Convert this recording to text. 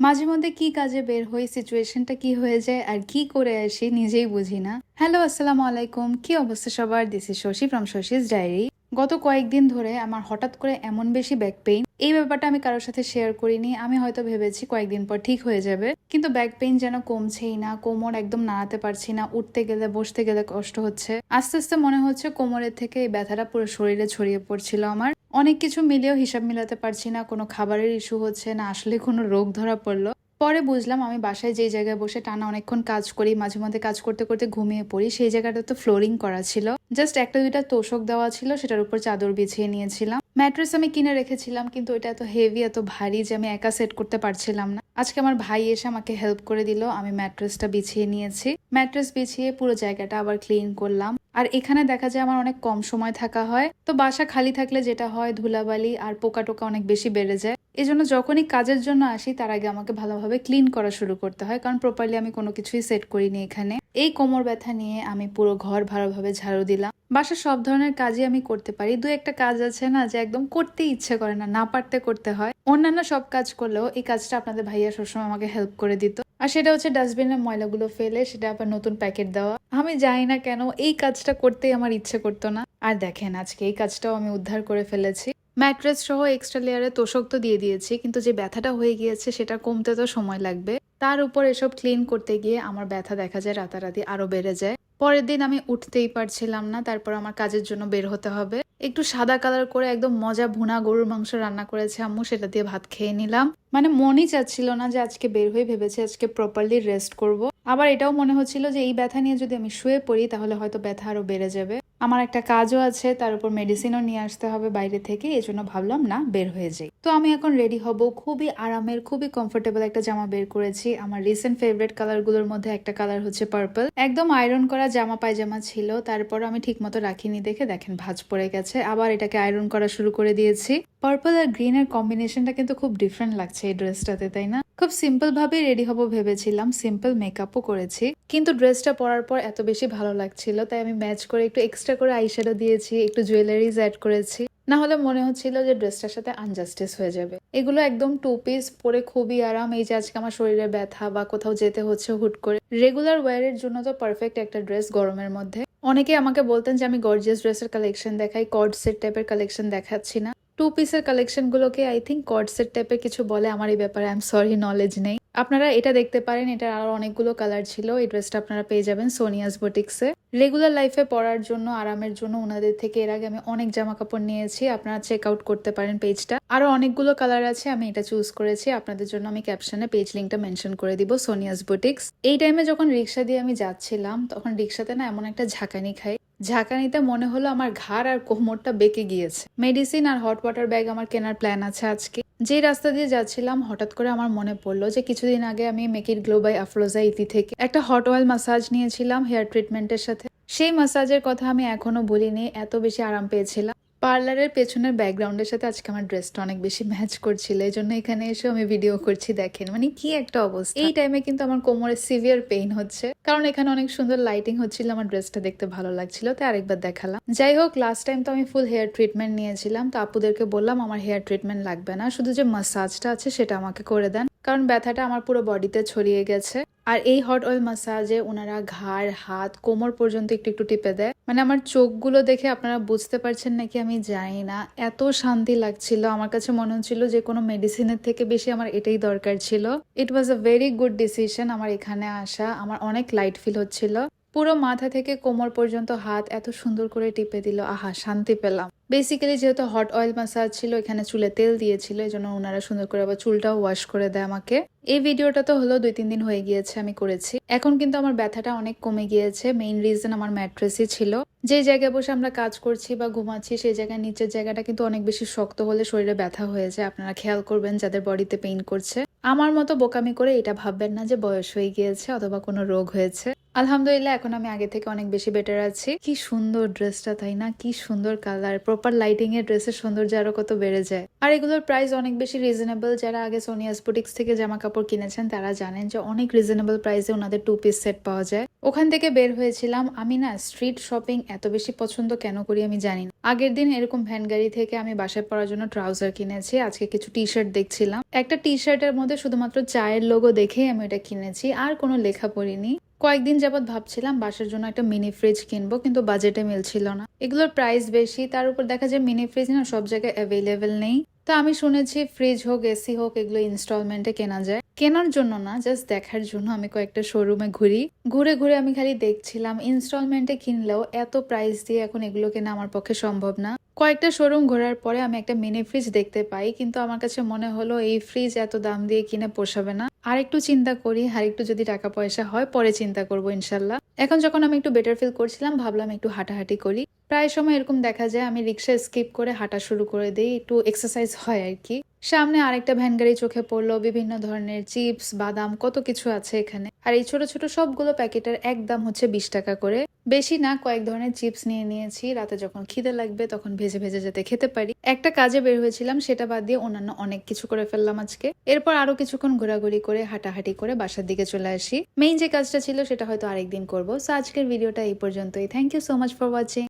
মাঝে মধ্যে কি কাজে বের হই সিচুয়েশনটা কি হয়ে যায় আর কি করে আসি নিজেই বুঝি না। হ্যালো আসসালামু আলাইকুম। কি অবস্থা সবার? This is Shashi from Shashi's diary গত কয়েকদিন ধরে আমার হঠাৎ করে এমন বেশি ব্যাক পেইন এই ব্যাপারটা আমি কারোর সাথে শেয়ার করিনি। আমি হয়তো ভেবেছি কয়েকদিন পর ঠিক হয়ে যাবে। কিন্তু ব্যাক পেইন যেন কমছেই না, কোমর একদম নাড়াতে পারছি না, উঠতে গেলে, বসতে গেলে কষ্ট হচ্ছে। আস্তে আস্তে মনে হচ্ছে কোমরের থেকে এই ব্যথাটা পুরো শরীরে ছড়িয়ে পড়ছিল আমার। অনেক কিছু মিলেও হিসাব মিলাতে পারছি না, কোনো খাবারের ইস্যু হচ্ছে না, আসলে কোনো রোগ ধরা পড়ল। পরে বুঝলাম আমি বাসায় যেই জায়গায় বসে টানা অনেকক্ষণ কাজ করি, মাঝে মধ্যে কাজ করতে করতে ঘুমিয়ে পড়ি, সেই জায়গাটা তো ফ্লোরিং করা ছিল। জাস্ট একটা দুইটা তোষক দেওয়া ছিল, সেটার উপর চাদর বিছিয়ে নিয়েছিলাম। ম্যাট্রেস আমি কিনে রেখেছিলাম, কিন্তু এটা এত হেভি এত ভারী যে আমি একা সেট করতে পারছিলাম না। আজকে আমার ভাই এসে আমাকে হেল্প করে দিল, আমি ম্যাট্রেসটা বিছিয়ে নিয়েছি। ম্যাট্রেস বিছিয়ে পুরো জায়গাটা আবার ক্লিন করলাম। আর এখানে দেখা যায় আমার অনেক কম সময় থাকা হয়। তো বাসা খালি থাকলে যেটা হয়, ধুলাবালি আর পোকা টোকা অনেক বেশি বেড়ে যায়। এই জন্য যখনই কাজের জন্য আসি, তার আগে আমাকে ভালোভাবে ক্লিন করা শুরু করতে হয়, কারণ প্রপারলি আমি কোনো কিছুই সেট করিনি এখানে। এই কোমর ব্যথা নিয়ে আমি পুরো ঘর ভালোভাবে ঝাড়ু দিলাম। বাসার সব ধরনের কাজই আমি করতে পারি। দু একটা কাজ আছে না যে একদম করতে ইচ্ছে করে না না পারতে করতে হয়। অন্যান্য সব কাজ করলেও এই কাজটা আপনাদের ভাইয়া সবসময় আমাকে হেল্প করে দিত। আর সেটা হচ্ছে ডাস্টবিনের ময়লাগুলো ফেলে, সেটা আবার নতুন প্যাকেট দেওয়া। আমি জানি না কেন এই কাজটা করতেই আমার ইচ্ছে করতো না। আর দেখেন, আজকে এই কাজটাও আমি উদ্ধার করে ফেলেছি। ম্যাট্রেস সহ এক্সট্রা লেয়ারে তোষক তো দিয়ে দিয়েছি, কিন্তু যে ব্যথাটা হয়ে গিয়েছে সেটা কমতে তো সময় লাগবে। তার উপর এসব ক্লিন করতে গিয়ে আমার ব্যথা দেখা যায়, রাতারাতি আরও বেড়ে যায়। পরের দিন আমি উঠতেই পারছিলাম না, তারপর আমার কাজের জন্য বের হতে হবে। একটু সাদা কালার করে একদম মজা ভুনা গরুর মাংস রান্না করেছে আম্মু, সেটা দিয়ে ভাত খেয়ে নিলাম। মানে মনই চাচ্ছিল না যে আজকে বের হয়ে ভেবেছে আজকে প্রপারলি রেস্ট করব। আবার এটাও মনে হচ্ছিল যে এই ব্যথা নিয়ে যদি আমি শুয়ে পড়ি, তাহলে হয়তো ব্যথা আরও বেড়ে যাবে। আমার একটা কাজও আছে, তার উপর মেডিসিনও নিয়ে আসতে হবে বাইরে থেকে জন্য ভাবলাম, না, বের হয়ে যাই। তো আমি এখন রেডি হব। খুবই আরামের, খুবই কমফোর্টেবল একটা জামা বের করেছি। আমার রিসেন্ট ফেভারিট কালারগুলোর মধ্যে একটা কালার হচ্ছে পার্পল একদম আয়রন করা জামা, পায়জামা ছিল। তারপর আমি ঠিক মতো রাখিনি দেখে, দেখেন ভাজ পড়ে গেছে। আবার এটাকে আয়রন করা শুরু করে দিয়েছি। পার্পল আর গ্রিন এর কম্বিনেশনটা কিন্তু খুব ডিফারেন্ট লাগছে এই ড্রেসটাতে তাই না? খুব সিম্পল ভাবেই রেডি হব ভেবেছিলাম সিম্পল মেকআপও করেছি। কিন্তু ড্রেসটা পরার পর এত বেশি ভালো লাগছিল, তাই আমি ম্যাচ করে একটু এক্সট্রা করে আইশ্যাডো দিয়েছি, একটু জুয়েলারিজ অ্যাড করেছি। না হলে মনে হচ্ছিল যে ড্রেসটার সাথে আনজাস্টিস হয়ে যাবে। এগুলো একদম টু পিস পরে খুবই আরাম, এই যে আজকে আমার শরীরে ব্যথা বা কোথাও যেতে হচ্ছে হুট করে। রেগুলার ওয়ারের জন্য তো পারফেক্ট একটা ড্রেস গরমের মধ্যে। অনেকে আমাকে বলতেন যে আমি গর্জিয়াস ড্রেসের কালেকশন দেখাই কর্ড সেট টাইপের কালেকশন দেখাচ্ছি না। টু পিসের কালেকশন গুলোকে আই থিঙ্ক কর্ড সেট টাইপের কিছু বলে আমার এই ব্যাপারে। আই এম সরি নলেজ নেই। আপনারা এটা দেখতে পারেন, এটার আরও অনেকগুলো কালার ছিল, এই ড্রেসটা আপনারা পেয়ে যাবেন সোনিয়াস বুটিক্সে রেগুলার লাইফে পরার জন্য, আরামের জন্য ওনাদের থেকে এর আগে আমি অনেক জামা কাপড় নিয়েছি, আপনারা চেক আউট করতে পারেন পেজটা আরও অনেকগুলো কালার আছে, আমি এটা চুজ করেছি, আপনাদের জন্য আমি ক্যাপশনে পেজ লিঙ্কটা মেনশন করে দিব সোনিয়াস বুটিক্স এই টাইমে যখন রিক্সা দিয়ে আমি যাচ্ছিলাম, তখন রিক্সাতে না এমন একটা ঝাঁকানি খাই ঝাঁকানিতে মনে হলো আমার ঘাড় আর কোমরটা বেঁকে গিয়েছে। মেডিসিন আর হট ওয়াটার ব্যাগ আমার কেনার প্ল্যান আছে আজকে। যে রাস্তা দিয়ে যাচ্ছিলাম, হঠাৎ করে আমার মনে পড়ল যে কিছুদিন আগে আমি মেকির গ্লো বাই আফরোজা ইতি থেকে একটা হট অয়েল মাসাজ নিয়েছিলাম হেয়ার ট্রিটমেন্টের সাথে। সেই মাসাজের কথা আমি এখনও বলিনি, এত বেশি আরাম পেয়েছিলাম। পার্লারের পেছনের ব্যাকগ্রাউন্ডের সাথে আজকে আমার ড্রেসটা অনেক বেশি ম্যাচ করছিল এই জন্য এখানে এসে আমি ভিডিও করছি, দেখেন। মানে কি একটা অবস্থা। এই টাইমে কিন্তু আমার কোমরে সিভিয়ার পেইন হচ্ছে। কারণ এখানে অনেক সুন্দর লাইটিং হচ্ছিল, আমার ড্রেসটা দেখতে ভালো লাগছিল, তাই আরেকবার দেখালাম। যাই হোক লাস্ট টাইম তো আমি ফুল হেয়ার ট্রিটমেন্ট নিয়েছিলাম, তো আপুদেরকে বললাম, আমার হেয়ার ট্রিটমেন্ট লাগবে না, শুধু যে মাসাজটা আছে, সেটা আমাকে করে দেন। কারণ ব্যথাটা আমার পুরো বডিতে ছড়িয়ে গেছে। আর এই হট অয়েল মাসাজে ওনারা ঘাড়, হাত, কোমর পর্যন্ত একটু একটু টিপে দেয়। মানে আমার চোখগুলো দেখে আপনারা বুঝতে পারছেন নাকি আমি জানি না। এত শান্তি লাগছিল। আমার কাছে মনে হচ্ছিল যে কোনো মেডিসিনের থেকে বেশি আমার এটাই দরকার ছিল। It was a very good decision আমার এখানে আসা। আমার অনেক লাইট ফিল হচ্ছিল। পুরো মাথা থেকে কোমর পর্যন্ত হাত এত সুন্দর করে টিপে দিল। আহা, শান্তি পেলাম। বেসিক্যালি যেহেতু হট অয়েল মাসাজ ছিল, এখানে চুলে তেল দিয়েছিল, এই জন্য ওনারা সুন্দর করে আবার চুলটাও ওয়াশ করে দেয় আমাকে। এই ভিডিওটা তো হলো দুই তিন দিন হয়ে গিয়েছে, আমি করেছি। এখন কিন্তু আমার ব্যথাটা অনেক কমে গিয়েছে। মেইন রিজন আমার ম্যাট্রেসই ছিল। যে জায়গায় বসে আমরা কাজ করছি বা ঘুমাচ্ছি, সেই জায়গায় নিচের জায়গাটা কিন্তু অনেক বেশি শক্ত হলে শরীরে ব্যথা হয়ে যায়। আপনারা খেয়াল করবেন যাদের বডিতে পেইন করছে। আমার মতো বোকামি করে এটা ভাববেন না যে বয়স হয়ে গিয়েছে অথবা কোনো রোগ হয়েছে। আলহামদুলিল্লাহ, এখন আমি আগে থেকে অনেক বেশি বেটার আছি। কি সুন্দর ড্রেসটা তাই না? কি সুন্দর কালার প্রপার লাইটিং এর ড্রেসের সৌন্দর্য আরও কত বেড়ে যায়। আর এগুলোর প্রাইস অনেক বেশি রিজনেবল যারা আগে সোনিয়াস বুটিক্স থেকে জামা কাপড় কিনেছেন, তারা জানেন যে অনেক রিজনেবল প্রাইসে ওনাদের টু পিস সেট পাওয়া যায়। ওখান থেকে বের হয়েছিলাম। আমি না স্ট্রিট শপিং এত বেশি পছন্দ কেন করি আমি জানি না। আগের দিন এরকম ভ্যান গাড়ি থেকে আমি বাসায় পরার জন্য ট্রাউজার কিনেছি। আজকে কিছু টি শার্ট দেখছিলাম। একটা টি শার্টের মধ্যে শুধুমাত্র চায়ের লোগো দেখেই আমি এটা কিনেছি। আর কোনো লেখা পড়িনি। কয়েকদিন যাবৎ ভাবছিলাম বাসার জন্য একটা মিনি ফ্রিজ কিনবো, কিন্তু বাজেটে মিলছিল না। এগুলোর প্রাইস বেশি, তার উপর দেখা যায় মিনি ফ্রিজ না সব জায়গায় অ্যাভেলেবেল নেই। তো আমি শুনেছি ফ্রিজ হোক এসি হোক, এগুলো ইনস্টলমেন্টে কেনা যায়। কেনার জন্য না জাস্ট দেখার জন্য আমি কয়েকটা শোরুমে ঘুরি। ঘুরে ঘুরে আমি খালি দেখছিলাম ইনস্টলমেন্টে কিনলেও এত প্রাইস দিয়ে এখন এগুলো কেনা আমার পক্ষে সম্ভব না। কয়েকটা শোরুম ঘোরার পরে আমি একটা মিনি ফ্রিজ দেখতে পাই, কিন্তু আমার কাছে মনে হলো এই ফ্রিজ এত দাম দিয়ে কিনে পোষাবে না। আর একটু চিন্তা করি আর একটু যদি টাকা পয়সা হয়, পরে চিন্তা করব ইনশাল্লাহ। এখন যখন আমি একটু বেটার ফিল করছিলাম, ভাবলাম একটু হাঁটাহাঁটি করি। প্রায় সময় এরকম দেখা যায়, আমি রিক্সা স্কিপ করে হাঁটা শুরু করে দিই, একটু এক্সারসাইজ হয় আর কি। সামনে আরেকটা ভ্যান গাড়ি চোখে পড়ল, বিভিন্ন ধরনের চিপস, বাদাম, কত কিছু আছে এখানে। আর এই ছোট ছোট সবগুলো প্যাকেটের এক দাম হচ্ছে বিশ টাকা করে। বেশি না, কয়েক ধরনের চিপস নিয়ে নিয়েছি। রাতে যখন খিদে লাগবে, তখন ভেজে ভেজে যাতে খেতে পারি। একটা কাজে বের হয়েছিলাম, সেটা বাদ দিয়ে অন্যান্য অনেক কিছু করে ফেললাম আজকে। এরপর আরও কিছুক্ষণ ঘোরাঘুরি করে, হাঁটাহাঁটি করে বাসার দিকে চলে আসি। মেইন যে কাজটা ছিল, সেটা হয়তো আরেকদিন করব। সো আজকের ভিডিওটা এই পর্যন্তই। Thank you so much for watching